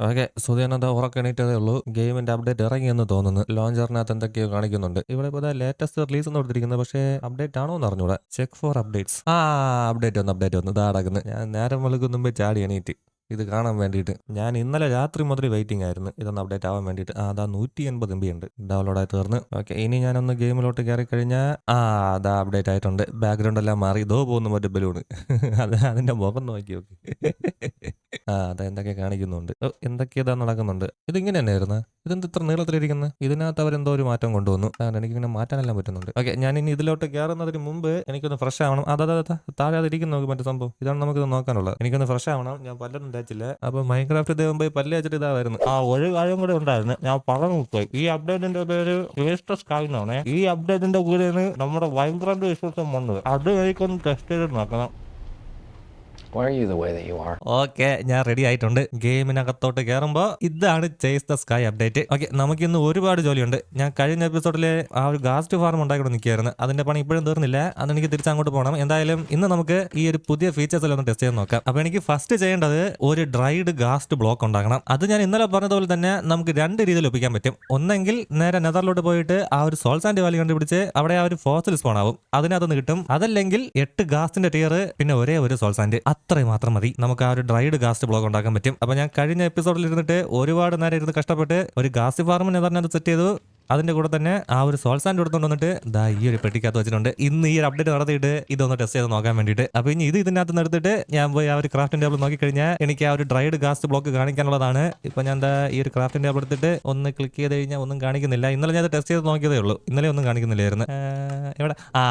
Okay സുധീനന്ത ഉറക്കണീറ്റതേ ഉള്ളൂ. ഗെയിമിന്റെ update ഇറങ്ങിയെന്ന് തോന്നുന്നു. ലോഞ്ചറിനകത്ത് എന്തൊക്കെയോ കാണിക്കുന്നുണ്ട്. ഇവിടെ ഇപ്പോൾ ലേറ്റസ്റ്റ് റിലീസ് എന്ന് കൊടുത്തിരിക്കുന്നത്. പക്ഷേ അപ്ഡേറ്റ് ആണോ എന്ന് അറിഞ്ഞൂടാ. ചെക്ക് ഫോർ അപ്ഡേറ്റ്സ് ആ അപ്ഡേറ്റ് വന്ന് അപ്ഡേറ്റ് വന്ന്. ഇതാടക്കുന്ന ഞാൻ നേരം വെളുക്കും മുമ്പ് ചാടി എണീറ്റ്. ഇത് കാണാൻ വേണ്ടിയിട്ട്. ഞാൻ ഇന്നലെ രാത്രി മുതൽ വെയിറ്റിംഗ് ആയിരുന്നു. ഇതൊന്ന് അപ്ഡേറ്റ് ആവാൻ വേണ്ടിയിട്ട്. അതാ നൂറ്റി എൺപത് എം ബി ഉണ്ട്. ഡൗൺലോഡ് ആയി തീർന്ന്. ഓക്കെ ഇനി ഞാനൊന്ന് ഗെയിമിലോട്ട് കയറി കഴിഞ്ഞാൽ ആ അതാ അപ്ഡേറ്റ് ആയിട്ടുണ്ട്. ബാക്ക്ഗ്രൗണ്ട് എല്ലാം മാറി. ഇതോ പോകുന്നു മറ്റേ ബലൂണ് അത് അതിന്റെ മുഖം നോക്കി നോക്കി. ആ അതെ എന്തൊക്കെ കാണിക്കുന്നുണ്ട്? ഓ, എന്തൊക്കെയതാ നടക്കുന്നുണ്ട്? ഇതിങ്ങനെ തന്നെയായിരുന്നു. ഇതെന്ത് ഇത്ര നീളത്തിലിരിക്കുന്നത് ഇതിനകത്ത് എന്തോ ഒരു മാറ്റം കൊണ്ടുവന്നു. കാരണം എനിക്കിങ്ങനെ മാറ്റാനെല്ലാം പറ്റുന്നുണ്ട്. ഓക്കെ ഞാൻ ഇനി ഇതിലോട്ട് കയറുന്നതിന് മുമ്പ് എനിക്കൊന്ന് ഫ്രഷ് ആവണം. അതാ അതാ, താഴെ അതിരിക്കുന്നു നോക്കി മറ്റേ സംഭവം. ഇതാണ് നമുക്കിത് നോക്കാനുള്ളത്. എനിക്കൊന്ന് ഫ്രഷ് ആവണം. ഞാൻ പല്ലൊന്നും തേച്ചില്ല. അപ്പൊ മൈൻക്രാഫ്റ്റ് ഇതേ മുമ്പ് പല്ല് വെച്ചിട്ട് ഇതാവായിരുന്നു ആ ഒരു കാര്യം കൂടെ ഉണ്ടായിരുന്നു. ഞാൻ പറഞ്ഞു പോയി. ഈ അപ്ഡേറ്റിന്റെ പേര് വേസ്റ്റ് കാണേ ഈ അപ്ഡേറ്റിന്റെ കൂടെയാണ് നമ്മുടെ വൈബ്രന്റ് വിശ്വാസം വന്നത്. അത് എനിക്കൊന്ന് ടെസ്റ്റ് ചെയ്ത് നോക്കണം. ഓക്കെ ഞാൻ റെഡി ആയിട്ടുണ്ട്. ഗെയിമിനകത്തോട്ട് കയറുമ്പോൾ ഇതാണ് chase the sky update okay നമുക്ക് ഇന്ന് ഒരുപാട് ജോലിയുണ്ട്. ഞാൻ കഴിഞ്ഞ എപ്പിസോഡിലെ ആ ഒരു ഗാസ്റ്റ് ഫാർം ഉണ്ടാക്കിക്കൊണ്ട് നിൽക്കുകയായിരുന്നു. അതിന്റെ പണി ഇപ്പോഴും തീർന്നില്ല. അതെനിക്ക് തിരിച്ച് അങ്ങോട്ട് പോകണം. എന്തായാലും ഇന്ന് നമുക്ക് ഈ ഒരു പുതിയ ഫീച്ചേഴ്സ് ഒന്ന് ടെസ്റ്റ് ചെയ്ത് നോക്കാം. അപ്പൊ എനിക്ക് ഫസ്റ്റ് ചെയ്യേണ്ടത് ഒരു ഡ്രൈഡ് ഗാസ്റ്റ് ബ്ലോക്ക് ഉണ്ടാക്കണം അത് ഞാൻ ഇന്നലെ പറഞ്ഞതുപോലെ തന്നെ നമുക്ക് രണ്ട് രീതിയിൽ ഒപ്പിക്കാൻ പറ്റും. ഒന്നെങ്കിൽ നേരെ നെതറിലോട്ട് പോയിട്ട് ആ ഒരു സോൾസ് ആൻഡ് വാലി കണ്ടുപിടിച്ച് അവിടെ ആ ഒരു ഫോസിൽ സ്പോൺ ആവും. അതിനകത്തുനിന്ന് കിട്ടും. അതല്ലെങ്കിൽ എട്ട് ഗാസ്റ്റിന്റെ ടിയർ പിന്നെ ഒരേ ഒരു സോൾസാൻഡ് അത്രയും മാത്രം മതി. നമുക്ക് ആ ഒരു ഡ്രൈഡ് ഗാസ്റ്റ് ബ്ലോഗ് ഉണ്ടാക്കാൻ പറ്റും. അപ്പൊ ഞാൻ കഴിഞ്ഞ എപ്പിസോഡിൽ ഇരുന്നിട്ട് ഒരുപാട് നേരം ഇരുന്ന് കഷ്ടപ്പെട്ട് ഒരു ഗാസ്റ്റ് ഫാർമിനെ നെതറിനകത്ത് സെറ്റ് ചെയ്തു. അതിന്റെ കൂടെ തന്നെ ആ ഒരു സോൾസ് ആൻഡ് എടുത്തുകൊണ്ട് വന്നിട്ട് ദാ ഈ ഒരു പെട്ടിക്കകത്ത് വെച്ചിട്ടുണ്ട്. ഇന്ന് ഈ ഒരു അപ്ഡേറ്റ് നടത്തിയിട്ട് ഇതൊന്ന് ടെസ്റ്റ് ചെയ്ത് നോക്കാൻ വേണ്ടിയിട്ട്. അപ്പൊ ഇനി ഇത് ഇതിനകത്ത് നിർത്തിട്ട് ഞാൻ പോയി ആ ഒരു ക്രാഫ്റ്റിന്റെ ടേബിൾ നോക്കിക്കഴിഞ്ഞാൽ എനിക്ക് ആ ഒരു ഡ്രൈഡ് ഗാസ്റ്റ് ബ്ലോക്ക് കാണിക്കാനുള്ളതാണ്. ഇപ്പൊ ഞാൻ എന്താ ഈ ഒരു ക്രാഫ്റ്റിന്റെ ടേബിൾ എടുത്തിട്ട് ഒന്ന് ക്ലിക്ക് ചെയ്ത് കഴിഞ്ഞാൽ ഒന്നും കാണിക്കുന്നില്ല. ഇന്നലെ ഞാൻ ടെസ്റ്റ് ചെയ്ത് നോക്കിയതേ ഉള്ളൂ. ഇന്നലെ ഒന്നും കാണിക്കുന്നില്ലായിരുന്നു. ഇവിടെ ആ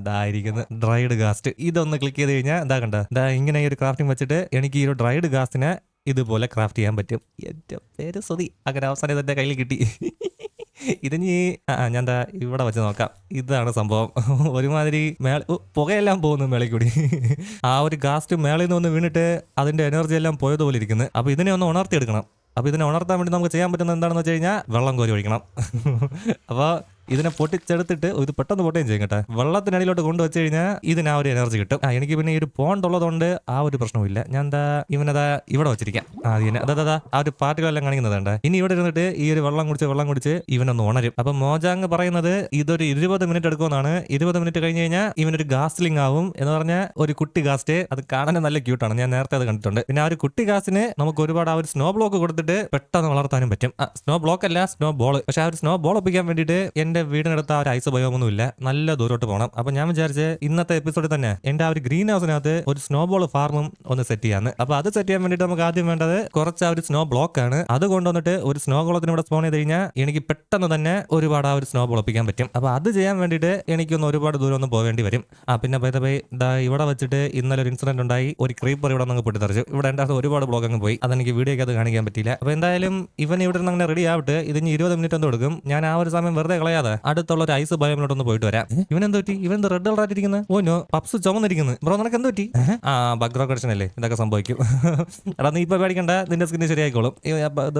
ഇതായിരിക്കുന്നു ഡ്രൈഡ് ഗാസ്റ്റ് ഇതൊന്ന് ക്ലിക്ക് ചെയ്ത് കഴിഞ്ഞാൽ എന്താ കണ്ട? ഇതാ ഇങ്ങനെ ഈ ഒരു ക്രാഫ്റ്റിംഗ് വെച്ചിട്ട് എനിക്ക് ഈ ഒരു ഡ്രൈഡ് ഗാസ്റ്റിനെ ഇതുപോലെ ക്രാഫ്റ്റ് ചെയ്യാൻ പറ്റും. ഏറ്റവും പേര് സ്വതി അങ്ങനെ അവസാനം ഇതെന്റെ കയ്യിൽ കിട്ടി. ഇതിനി ആ ഞാൻ എന്താ ഇവിടെ വെച്ച് നോക്കാം. ഇതാണ് സംഭവം. ഒരുമാതിരി മേള പുകയെല്ലാം പോകുന്നു മേളിൽ കൂടി. ആ ഒരു ഗാസ്റ്റ് മേളിൽ നിന്ന് ഒന്ന് വീണിട്ട് അതിന്റെ എനർജി എല്ലാം പോയതുപോലെ ഇരിക്കുന്നത് അപ്പോൾ ഇതിനെ ഒന്ന് ഉണർത്തിയെടുക്കണം. അപ്പോൾ ഇതിനെ ഉണർത്താൻ വേണ്ടി നമുക്ക് ചെയ്യാൻ പറ്റുന്നത് എന്താണെന്ന് വെച്ച് കഴിഞ്ഞാൽ വെള്ളം കോരി ഒഴിക്കണം. അപ്പോൾ ഇതിനെ പൊട്ടിച്ചെടുത്തിട്ട് ഇത് പെട്ടെന്ന് പൊട്ടുകയും ചെയ്യും കേട്ടോ. വെള്ളത്തിനടിയിലോട്ട് കൊണ്ടുവച്ച് കഴിഞ്ഞാൽ ഇതിന് ആ ഒരു എനർജി കിട്ടും. ആ എനിക്ക് പിന്നെ ഈ ഒരു പോണ്ട് ഉള്ളതുകൊണ്ട് ആ ഒരു പ്രശ്നമില്ല ഞാൻ എന്താ ഇവനതാ ഇവിടെ വെച്ചിരിക്കാം. ആ അതാ അതാ ആ ഒരു പാട്ടുകളെല്ലാം കാണിക്കുന്നതുണ്ട് ഇനി ഇവിടെ ഇരുന്നിട്ട് ഈ ഒരു വെള്ളം കുടിച്ച് വെള്ളം കുടിച്ച് ഇവനൊന്ന് ഉണരും. അപ്പൊ മോജാങ് പറയുന്നത് ഇതൊരു ഇരുപത് മിനിറ്റ് എടുക്കുമെന്നാണ്. ഇരുപത് മിനിറ്റ് കഴിഞ്ഞ് കഴിഞ്ഞാൽ ഇവനൊരു ഗാസ്ലിംഗ് ആവും എന്ന് പറഞ്ഞാൽ ഒരു കുട്ടി ഗാസ്റ്റ്. അത് കാണാൻ നല്ല ക്യൂട്ടാണ് ഞാൻ നേരത്തെ അത് കണ്ടിട്ടുണ്ട്. പിന്നെ ആ ഒരു കുട്ടി ഗാസിന് നമുക്ക് ഒരുപാട് ആ ഒരു സ്നോ ബ്ലോക്ക് കൊടുത്തിട്ട് പെട്ടെന്ന് വളർത്താനും പറ്റും. സ്നോ ബ്ലോക്ക് അല്ല സ്നോ ബോൾ പക്ഷെ ആ ഒരു സ്നോ ബോൾ ഒപ്പിക്കാൻ വേണ്ടിയിട്ട് എന്റെ വീടിനടുത്ത് ആ ഒരു ഐസ് ഉപയോഗമൊന്നും ഇല്ല. നല്ല ദൂരോട്ട് പോകണം അപ്പൊ ഞാൻ വിചാരിച്ച് ഇന്നത്തെ എപ്പിസോഡിൽ തന്നെ എന്റെ ആ ഒരു ഗ്രീൻ ഹൗസിനകത്ത് ഒരു സ്നോബോൾ ഫാർമും ഒന്ന് സെറ്റ് ചെയ്യാന്ന്. അപ്പൊ അത് സെറ്റ് ചെയ്യാൻ വേണ്ടിയിട്ട് നമുക്ക് ആദ്യം വേണ്ടത് കുറച്ച് ആ ഒരു സ്നോ ബ്ലോക്ക് ആണ്. അത് കൊണ്ടുവന്നിട്ട് ഒരു സ്നോ ഗോളത്തിന് ഇവിടെ സ്പോൺ ചെയ്ത് കഴിഞ്ഞാൽ എനിക്ക് പെട്ടെന്ന് തന്നെ ഒരുപാട് ആ ഒരു സ്നോ ഒപ്പിക്കാൻ പറ്റും. അപ്പൊ അത് ചെയ്യാൻ വേണ്ടിയിട്ട് എനിക്കൊന്ന് ഒരുപാട് ദൂരം ഒന്ന് പോകേണ്ടി വരും. ആ പിന്നെ ബൈ ബൈ ദാ ഇവിടെ വെച്ചിട്ട് ഇന്നലെ ഒരു ഇൻസിഡന്റ് ഉണ്ടായി. ഒരു ക്രീപ്പർ ഇവിടെ നിന്ന് പൊട്ടിത്തെറിച്ചു. ഇവിടെ എന്റെ ഒരുപാട് ബ്ലോക്ക് അങ്ങ് പോയി. അതെനിക്ക് വീഡിയോയ്ക്ക് അത് കാണിക്കാൻ പറ്റിയില്ല. അപ്പൊ എന്തായാലും ഇവൻ ഇവിടെ നിന്ന് അങ്ങനെ റെഡി ആവട്ടെ. ഇതിന് ഇരുപത് മിനിറ്റ് ഒന്ന് കൊടുക്കും ഞാൻ ആ ഒരു സമയം വെറുതെ കളയാതെ അടുത്തുള്ള ഒരു ഐസ് ബയോമിലോട്ട് ഒന്ന് പോയിട്ട് വരാം. ഇവൻ എന്ത് പറ്റി? ഇവൻ റെഡ് കളർ ആയിട്ടിരിക്കുന്നത് ഓ നോ പപ്സ് ചുമന്നിരിക്കുന്നു. ബ്രോ നിനക്ക് എന്ത് പറ്റി? ആ ബഗ്രോ കടക്ഷൻ അല്ലേ ഇതൊക്കെ സംഭവിക്കും. എടാ നീ ഇപ്പൊ പേടിക്കണ്ട. നിന്റെ സ്കിന്ന് ശരിയായിക്കോളും.